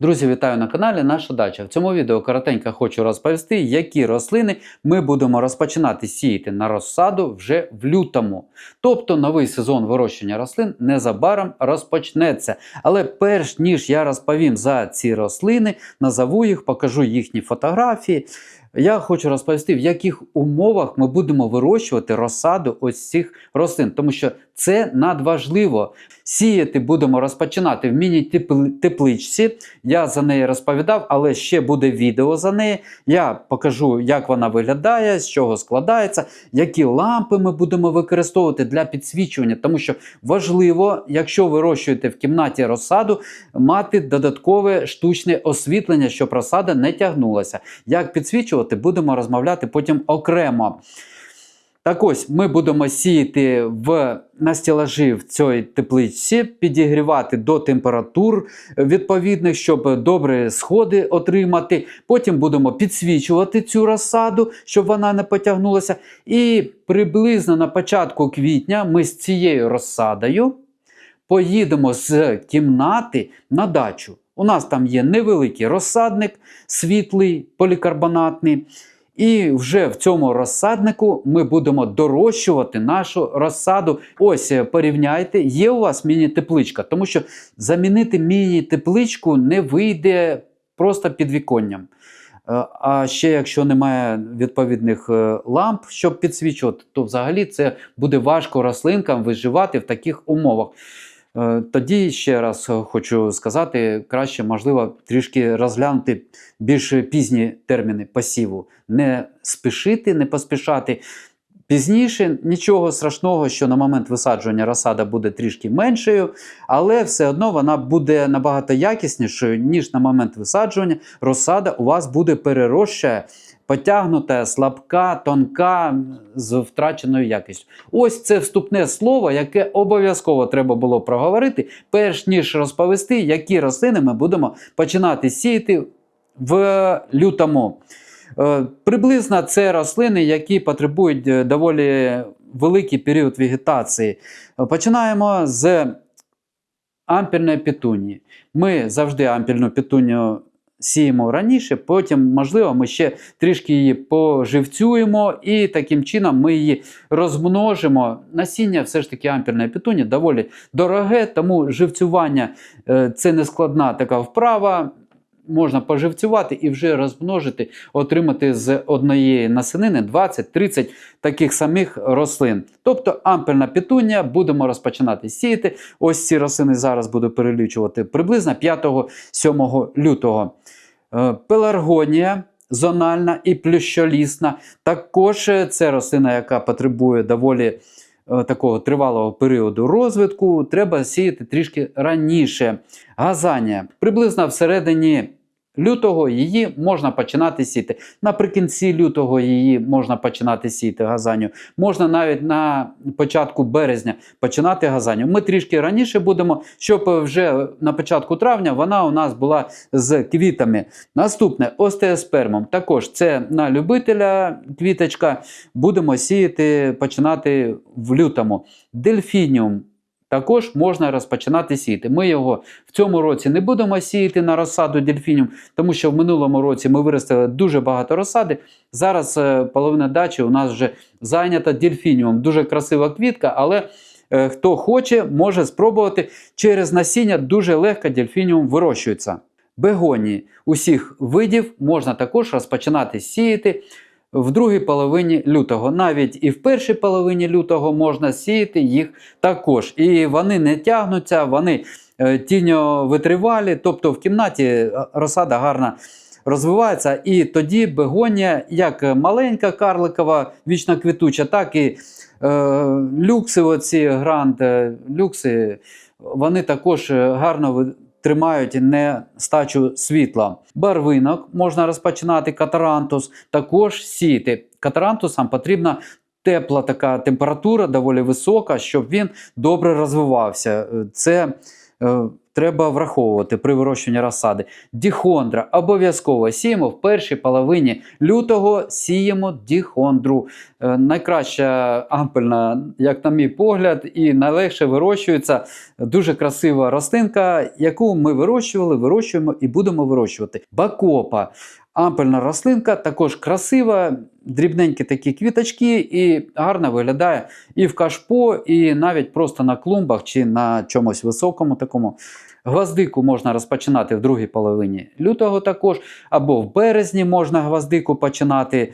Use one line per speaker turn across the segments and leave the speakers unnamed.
Друзі, вітаю на каналі Наша Дача. В цьому відео коротенько хочу розповісти, які рослини ми будемо розпочинати сіяти на розсаду вже в лютому. Тобто новий сезон вирощення рослин незабаром розпочнеться. Але перш ніж я розповім за ці рослини, назову їх, покажу їхні фотографії. Я хочу розповісти, в яких умовах ми будемо вирощувати розсаду ось цих рослин, тому що це надважливо. Сіяти будемо розпочинати в міні-тепличці. Я за неї розповідав, але ще буде відео за неї. Я покажу, як вона виглядає, з чого складається, які лампи ми будемо використовувати для підсвічування. Тому що важливо, якщо вирощуєте в кімнаті розсаду, мати додаткове штучне освітлення, щоб розсада не тягнулася. Як підсвічувати, будемо розмовляти потім окремо. Так ось ми будемо сіяти в на стелажі в цій тепличці, підігрівати до температур відповідних, щоб добре сходи отримати. Потім будемо підсвічувати цю розсаду, щоб вона не потягнулася. І приблизно на початку квітня ми з цією розсадою поїдемо з кімнати на дачу. У нас там є невеликий розсадник, світлий, полікарбонатний. І вже в цьому розсаднику ми будемо дорощувати нашу розсаду. Ось е, порівняйте, є у вас міні-тепличка, тому що замінити міні-тепличку не вийде просто підвіконням. Е, А ще якщо немає відповідних е, ламп, щоб підсвічувати, то взагалі це буде важко рослинкам виживати в таких умовах. Е, Тоді ще раз е, хочу сказати, краще, можливо, трішки розглянути більш пізні терміни посіву. Не спішити, не поспішати. Пізніше нічого страшного, що на момент висаджування розсада буде трішки меншою, але все одно вона буде набагато якіснішою, ніж на момент висаджування. Розсада у вас буде перероща, потягнута, слабка, тонка, з втраченою якістю. Ось це вступне слово, яке обов'язково треба було проговорити, перш ніж розповісти, які рослини ми будемо починати сіяти в лютому. Е, Приблизно це рослини, які потребують е, доволі великий період вегетації. Починаємо з ампільної петунії. Ми завжди ампільну петунію сіємо раніше, потім, можливо, ми ще трішки її поживцюємо, і таким чином ми її розмножимо. Насіння все ж таки ампільної петуні доволі дороге, тому живцювання е, це не складна така вправа. Можна поживцювати і вже розмножити, отримати з однієї насенини 20-30 таких самих рослин. Тобто ампельна петунія будемо розпочинати сіяти. Ось ці рослини зараз буду перелічувати приблизно 5-7 лютого. Е, Пеларгонія зональна і плющолісна. Також е, це рослина, яка потребує доволі е, такого тривалого періоду розвитку. Треба сіяти трішки раніше. Газанія приблизно всередині. Лютого її можна починати сіти. Наприкінці лютого її можна починати сіти газаню. Можна навіть на початку березня починати газаню. Ми трішки раніше будемо, щоб вже на початку травня вона у нас була з квітами. Наступне остеоспермом. Також це на любителя квіточка. Будемо сіяти, починати в лютому. Дельфініум. Також можна розпочинати сіяти. Ми його в цьому році не будемо сіяти на розсаду дельфініум, тому що в минулому році ми виростили дуже багато розсади. Зараз е, половина дачі у нас вже зайнята дельфініум. Дуже красива квітка, але е, хто хоче, може спробувати. Через насіння дуже легко дельфініум вирощується. Бегонії усіх видів можна також розпочинати сіяти в другій половині лютого. Навіть і в першій половині лютого можна сіяти їх також. І вони не тягнуться, вони е, тіньовитривалі, тобто в кімнаті е, розсада гарна розвивається. І тоді бегонія, як маленька карликова вічно квітуча, так і е, люкси, оці грант, е, люкси, вони також гарно тримають нестачу світла. Барвинок можна розпочинати катарантус, також сіти. Катарантусам потрібна тепла така температура, доволі висока, щоб він добре розвивався. Це е, треба враховувати при вирощуванні розсади. Діхондра обов'язково сіємо в першій половині лютого сіємо діхондру. Е, Найкраща ампельна, як на мій погляд, і найлегше вирощується дуже красива рослинка, яку ми вирощували, вирощуємо і будемо вирощувати. Бакопа. Ампельна рослинка також красива, дрібненькі такі квіточки, і гарно виглядає і в кашпо, і навіть просто на клумбах чи на чомусь високому такому. Гвоздику можна розпочинати в другій половині лютого також, або в березні можна гвоздику починати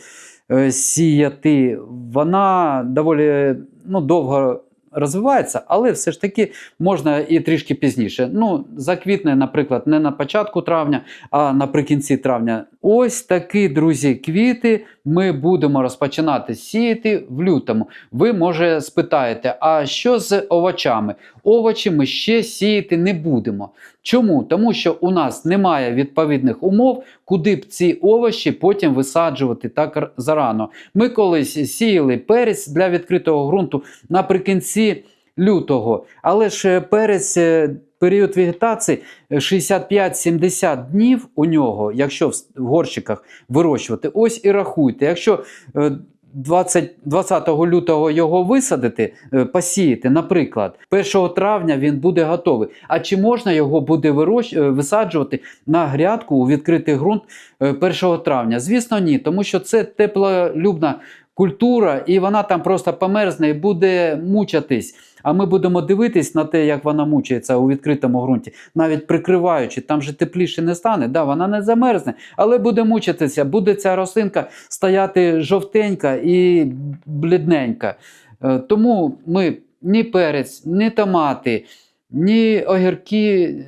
е, сіяти. Вона доволі ну, довго розвивається, але все ж таки можна і трішки пізніше. Ну, заквітне, наприклад, не на початку травня, а наприкінці травня. Ось такі, друзі, квіти ми будемо розпочинати сіяти в лютому. Ви може спитаєте, а що з овочами? Овочі ми ще сіяти не будемо. Чому? Тому що у нас немає відповідних умов, куди б ці овочі потім висаджувати так зарано. Ми колись сіяли перець для відкритого ґрунту наприкінці лютого, але ж е, перець. е, Період вегетації е, 65-70 днів у нього, якщо в горщиках вирощувати, ось і рахуйте. Якщо е, 20, 20 лютого його висадити, е, посіяти, наприклад, 1 травня він буде готовий. А чи можна його буде е, висаджувати на грядку у відкритий ґрунт е, 1 травня? Звісно, ні, тому що це теплолюбна культура, і вона там просто померзне і буде мучатись. А ми будемо дивитись на те, як вона мучається у відкритому ґрунті, навіть прикриваючи, там же тепліше не стане. Да, вона не замерзне, але буде мучитися. Буде ця рослинка стояти жовтенька і блідненька. Е, Тому ми ні перець, ні томати, ні огірки, е,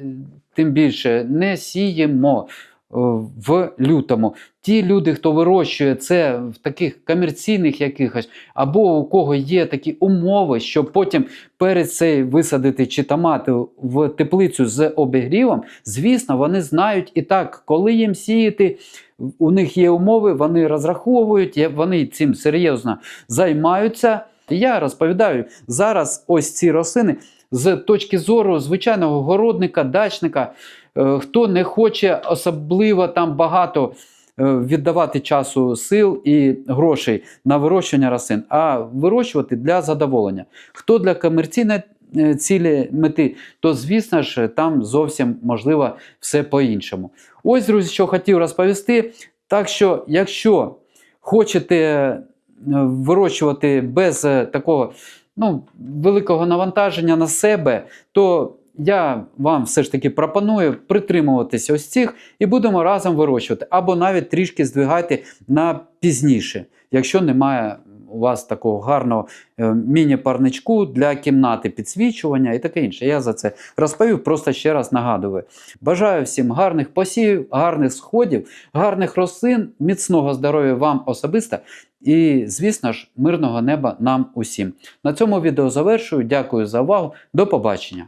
тим більше не сіємо в лютому. Ті люди, хто вирощує це в таких комерційних якихось, або у кого є такі умови, щоб потім перець цей висадити чи томати в теплицю з обігрівом, звісно, вони знають і так, коли їм сіяти. У них є умови, вони розраховують, вони цим серйозно займаються. Я розповідаю зараз ось ці рослини з точки зору звичайного городника, дачника, хто не хоче особливо там багато е, віддавати часу сил і грошей на вирощування рослин, а вирощувати для задоволення. Хто для комерційної е, цілі мети, то звісно ж там зовсім можливо все по-іншому. Ось, друзі, що хотів розповісти. Так що, якщо хочете е, вирощувати без е, такого ну, великого навантаження на себе, то я вам все ж таки пропоную притримуватися ось цих і будемо разом вирощувати. Або навіть трішки здвигайте на пізніше, якщо немає у вас такого гарного е, міні-парничку для кімнати підсвічування і таке інше. Я за це розповів, просто ще раз нагадую. Бажаю всім гарних посівів, гарних сходів, гарних рослин, міцного здоров'я вам особисто і, звісно ж, мирного неба нам усім. На цьому відео завершую. Дякую за увагу. До побачення.